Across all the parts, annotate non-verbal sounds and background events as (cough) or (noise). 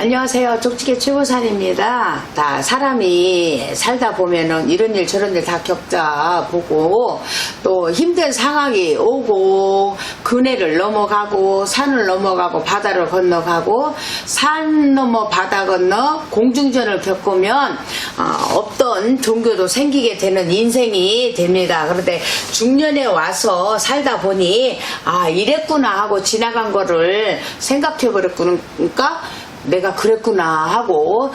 안녕하세요. 족지게 최고산입니다. 다 사람이 살다 보면은 이런 일 저런 일 다 겪자 보고 또 힘든 상황이 오고 그네를 넘어가고 산을 넘어가고 바다를 건너가고 산 넘어 바다 건너 공중전을 겪으면 어, 없던 종교도 생기게 되는 인생이 됩니다. 그런데 중년에 와서 살다 보니 아 이랬구나 하고 지나간 거를 생각해 버렸으니까 내가 그랬구나 하고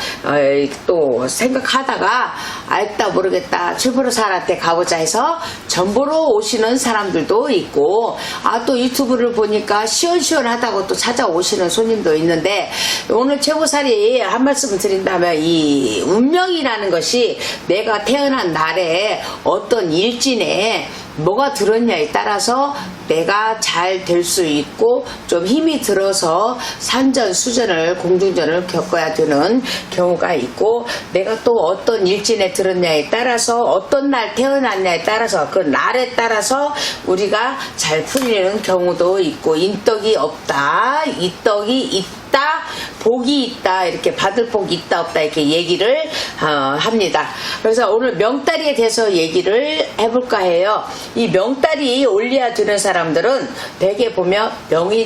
또 생각하다가 알다 모르겠다 출보로사한테 가보자 해서 전보로 오시는 사람들도 있고 아 또 유튜브를 보니까 시원시원하다고 또 찾아오시는 손님도 있는데 오늘 최고살이 한 말씀 드린다면 이 운명이라는 것이 내가 태어난 날에 어떤 일진에 뭐가 들었냐에 따라서 내가 잘 될 수 있고 좀 힘이 들어서 산전 수전을 공중전을 겪어야 되는 경우가 있고 내가 또 어떤 일진에 들었냐에 따라서 어떤 날 태어났냐에 따라서 그 날에 따라서 우리가 잘 풀리는 경우도 있고 인덕이 없다 이떡이 있다 복이 있다 이렇게 받을 복이 있다 없다 이렇게 얘기를 어, 합니다. 그래서 오늘 명다리에 대해서 얘기를 해볼까 해요. 이 명다리 올려야 되는 사람들은 대개 보면 명이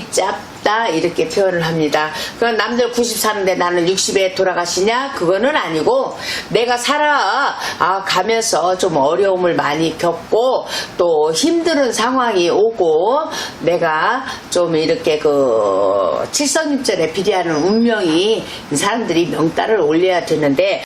짧다 이렇게 표현을 합니다. 그럼 남들 90 사는데 나는 60에 돌아가시냐? 그거는 아니고 내가 살아 아, 가면서 좀 어려움을 많이 겪고 또 힘든 상황이 오고 내가 좀 이렇게 그 칠성입절에 비례하는 운명이 사람들이 명달을 올려야 되는데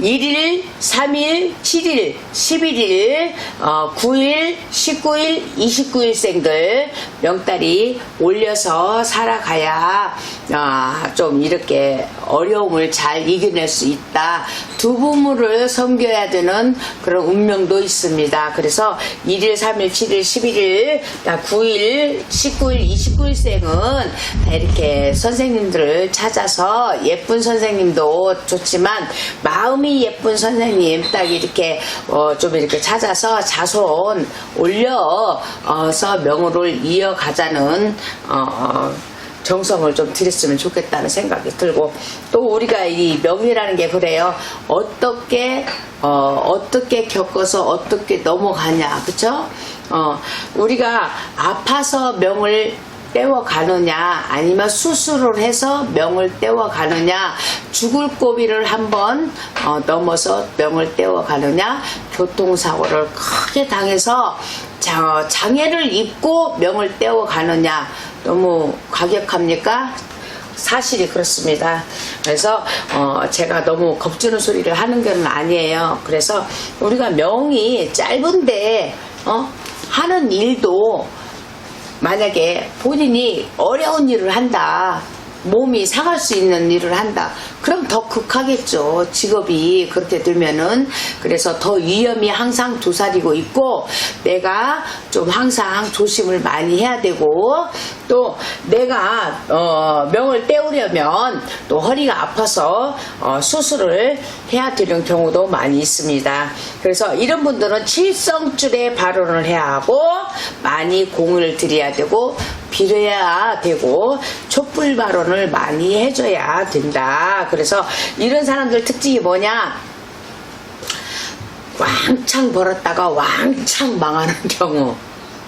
1일, 3일, 7일, 11일, 어, 9일, 19일, 29일생들 명달이 올려서 살아가야 아, 좀 이렇게 어려움을 잘 이겨낼 수 있다. 두 부모를 섬겨야 되는 그런 운명도 있습니다. 그래서 1일, 3일, 7일, 11일, 9일, 19일, 29일생은 다 이렇게 선생님들을 찾아서 예쁜 선생님도 좋지만 마음 이 예쁜 선생님 딱 이렇게 어, 좀 이렇게 찾아서 자손 올려서 명호를 이어가자는 어, 정성을 좀 들였으면 좋겠다는 생각이 들고 또 우리가 이 명이라는 게 그래요. 어떻게 어, 어떻게 겪어서 어떻게 넘어가냐 그쵸? 어, 우리가 아파서 명을 떼어 가느냐 아니면 수술을 해서 명을 떼어 가느냐 죽을 고비를 한번 어, 넘어서 명을 떼어 가느냐 교통사고를 크게 당해서 자, 장애를 입고 명을 떼어 가느냐 너무 과격합니까? 사실이 그렇습니다. 그래서 어, 제가 너무 겁주는 소리를 하는 건 아니에요. 그래서 우리가 명이 짧은데 어? 하는 일도 만약에 본인이 어려운 일을 한다. 몸이 상할 수 있는 일을 한다. 그럼 더 극하겠죠. 직업이 그렇게 되면은. 그래서 더 위험이 항상 도사리고 있고, 내가 좀 항상 조심을 많이 해야 되고, 또 내가, 어, 명을 떼우려면 또 허리가 아파서 어, 수술을 해야 되는 경우도 많이 있습니다. 그래서 이런 분들은 칠성줄에 발언을 해야 하고, 많이 공을 들여야 되고, 빌어야 되고 촛불 발언을 많이 해줘야 된다. 그래서 이런 사람들 특징이 뭐냐? 왕창 벌었다가 왕창 망하는 (laughs) 경우.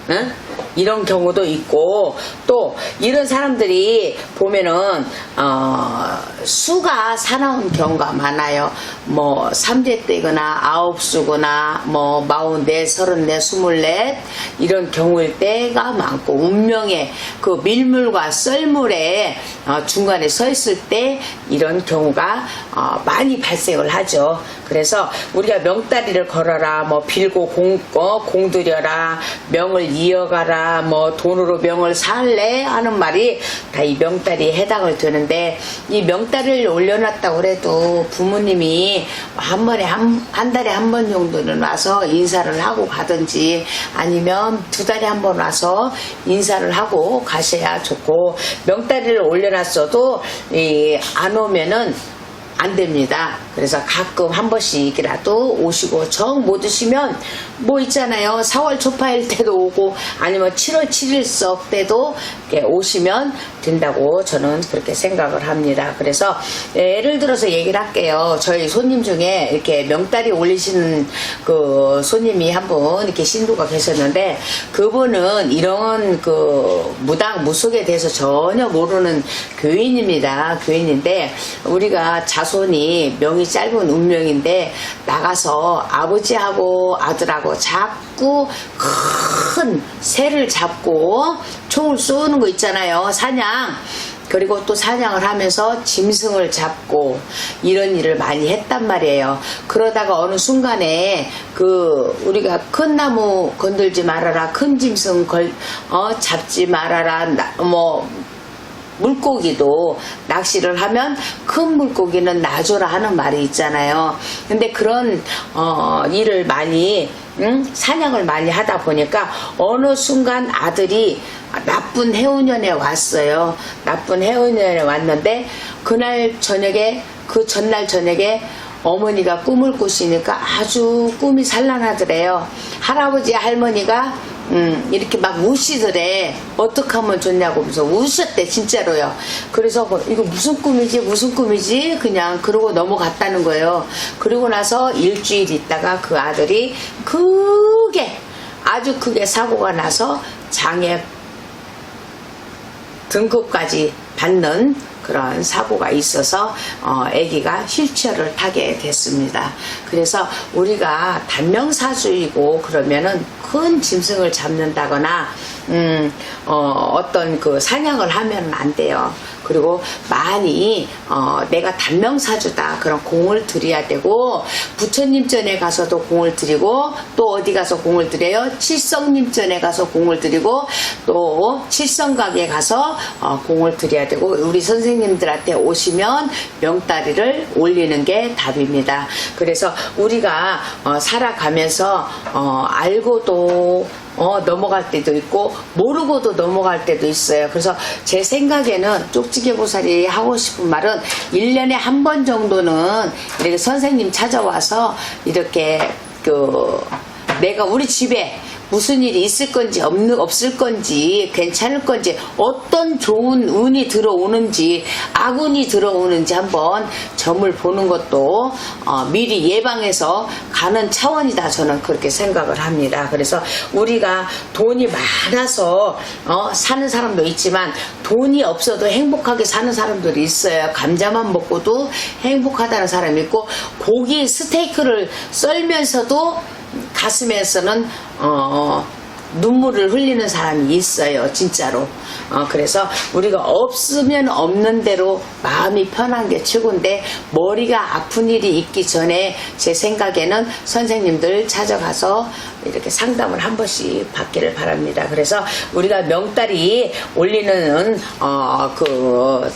응? 이런 경우도 있고 또 이런 사람들이 보면은 어, 수가 사나운 경우가 많아요. 뭐 3대 때거나 아홉 수거나 뭐 마흔네, 서른네, 스물넷 이런 경우일 때가 많고 운명의 그 밀물과 썰물에 어, 중간에 서 있을 때 이런 경우가 어, 많이 발생을 하죠. 그래서 우리가 명다리를 걸어라, 뭐 빌고 공, 어, 공들여라, 명을 이어가라, 뭐 돈으로 명을 살래 하는 말이 다 이 명다리에 해당을 되는데 이 명다리 를 올려놨다고 그래도 부모님이 한 번에 한, 한 달에 한 번 정도는 와서 인사를 하고 가든지 아니면 두 달에 한 번 와서 인사를 하고 가셔야 좋고 명다리를 올려놨어도 이, 안 오면은 안 됩니다. 그래서 가끔 한 번씩이라도 오시고 정 못 오시면 뭐 있잖아요. 4월 초파일 때도 오고 아니면 7월 7일석 때도 오시면 된다고 저는 그렇게 생각을 합니다. 그래서 예를 들어서 얘기를 할게요. 저희 손님 중에 이렇게 명다리 올리시는 그 손님이 한 분 이렇게 신도가 계셨는데 그분은 이런 그 무당 무속에 대해서 전혀 모르는 교인입니다. 교인인데 우리가 자손이 명이 짧은 운명인데 나가서 아버지하고 아들하고 자꾸 큰 새를 잡고 총을 쏘는 거 있잖아요. 사냥. 그리고 또 사냥을 하면서 짐승을 잡고 이런 일을 많이 했단 말이에요. 그러다가 어느 순간에 그 우리가 큰 나무 건들지 말아라, 큰 짐승 걸, 어, 잡지 말아라, 나- 뭐, 물고기도 낚시를 하면 큰 물고기는 놔줘라 하는 말이 있잖아요. 근데 그런 어, 일을 많이 응? 사냥을 많이 하다 보니까 어느 순간 아들이 나쁜 해운년에 왔어요. 나쁜 해운년에 왔는데 그날 저녁에 그 전날 저녁에 어머니가 꿈을 꾸시니까 아주 꿈이 산란하더래요. 할아버지 할머니가 음, 이렇게 막 우시더래. 어떻게 하면 좋냐고 하면서 우셨대, 진짜로요. 그래서 뭐, 이거 무슨 꿈이지, 무슨 꿈이지? 그냥 그러고 넘어갔다는 거예요. 그리고 나서 일주일 있다가 그 아들이 크게, 아주 크게 사고가 나서 장애 등급까지 받는 그런 사고가 있어서 어, 아기가 휠체어를 타게 됐습니다. 그래서 우리가 단명사주이고 그러면은 큰 짐승을 잡는다거나 음, 어, 어떤 그 사냥을 하면 안 돼요. 그리고 많이 어, 내가 단명사주다. 그런 공을 들여야 되고 부처님 전에 가서도 공을 드리고 또 어디 가서 공을 드려요? 칠성님 전에 가서 공을 드리고 또 칠성각에 가서 어, 공을 드려야 되고 우리 선생님들한테 오시면 명다리를 올리는 게 답입니다. 그래서 우리가 어, 살아가면서 어, 알고도 어, 넘어갈 때도 있고 모르고도 넘어갈 때도 있어요. 그래서 제 생각에는 쪽지게 보살이 하고 싶은 말은 1년에 한 번 정도는 이렇게 선생님 찾아와서 이렇게 그 내가 우리 집에 무슨 일이 있을 건지 없는 없을 건지 괜찮을 건지 어떤 좋은 운이 들어오는지 악운이 들어오는지 한번 점을 보는 것도 어, 미리 예방해서 가는 차원이다 저는 그렇게 생각을 합니다. 그래서 우리가 돈이 많아서 어, 사는 사람도 있지만 돈이 없어도 행복하게 사는 사람들이 있어요. 감자만 먹고도 행복하다는 사람이 있고 고기 스테이크를 썰면서도 가슴에서는 어, 눈물을 흘리는 사람이 있어요, 진짜로. 어, 그래서 우리가 없으면 없는 대로 마음이 편한 게 최고인데 머리가 아픈 일이 있기 전에 제 생각에는 선생님들 찾아가서 이렇게 상담을 한 번씩 받기를 바랍니다. 그래서 우리가 명달이 올리는 어, 그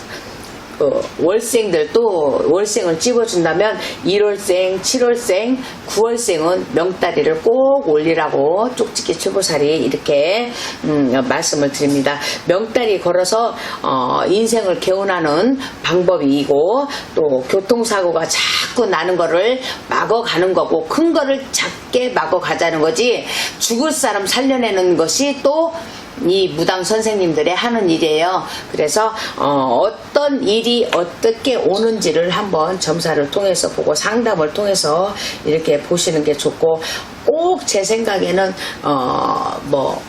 그 월생들도 월생을 찝어준다면 1월생, 7월생, 9월생은 명다리를 꼭 올리라고 쪽집게 초보살이 이렇게 음, 말씀을 드립니다. 명다리 걸어서 어, 인생을 개운하는 방법이고 또 교통사고가 자꾸 나는 거를 막아가는 거고 큰 거를 작게 막아가자는 거지 죽을 사람 살려내는 것이 또 이 무당 선생님들의 하는 일이에요. 그래서 어, 떤 일이 어떻게 오는지를 한번 점사를 통해서 보고 상담을 통해서 이렇게 보시는 게 좋고 꼭 제 생각에는 어 뭐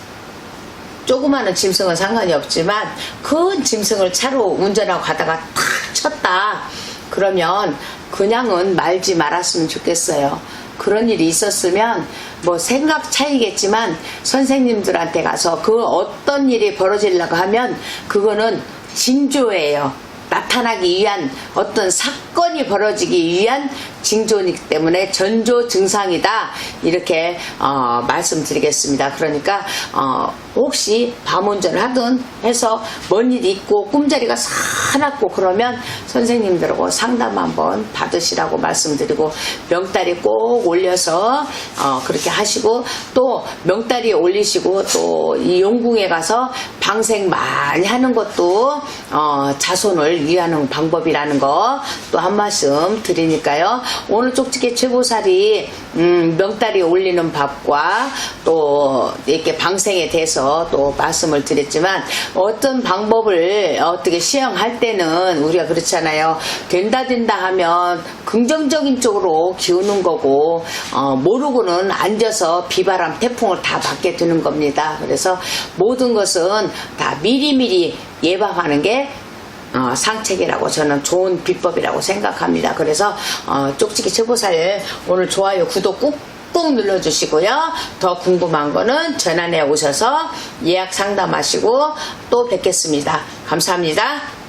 조그마한 짐승은 상관이 없지만 큰 짐승을 차로 운전하고 가다가 탁 쳤다. 그러면 그냥은 말지 말았으면 좋겠어요. 그런 일이 있었으면 뭐 생각 차이겠지만 선생님들한테 가서 그 어떤 일이 벌어지려고 하면 그거는 징조예요. 나타나기 위한 어떤 사건이 벌어지기 위한 징조이기 때문에 전조 증상이다 이렇게 어, 말씀드리겠습니다. 그러니까 어, 혹시 밤 운전을 하든 해서 먼 일이 있고 꿈자리가 사납고 그러면 선생님들하고 상담 한번 받으시라고 말씀드리고 명다리 꼭 올려서 어, 그렇게 하시고 또 명다리 올리시고 또 이 용궁에 가서 방생 많이 하는 것도 어, 자손을 위하는 방법이라는 거 또 한 말씀 드리니까요. 오늘 쪽지게 최보살이 음, 명다리 올리는 밥과 또 이렇게 방생에 대해서 또 말씀을 드렸지만 어떤 방법을 어떻게 시행할 때는 우리가 그렇잖아요. 된다 된다 하면 긍정적인 쪽으로 기우는 거고 어, 모르고는 앉아서 비바람 태풍을 다 맞게 되는 겁니다. 그래서 모든 것은 다 미리미리 예방하는 게 어, 상책이라고 저는 좋은 비법이라고 생각합니다. 그래서 어, 쪽지기 최보살 오늘 좋아요 구독 꾹 꾹 눌러주시고요. 더 궁금한 거는 전화내 오셔서 예약 상담하시고 또 뵙겠습니다. 감사합니다.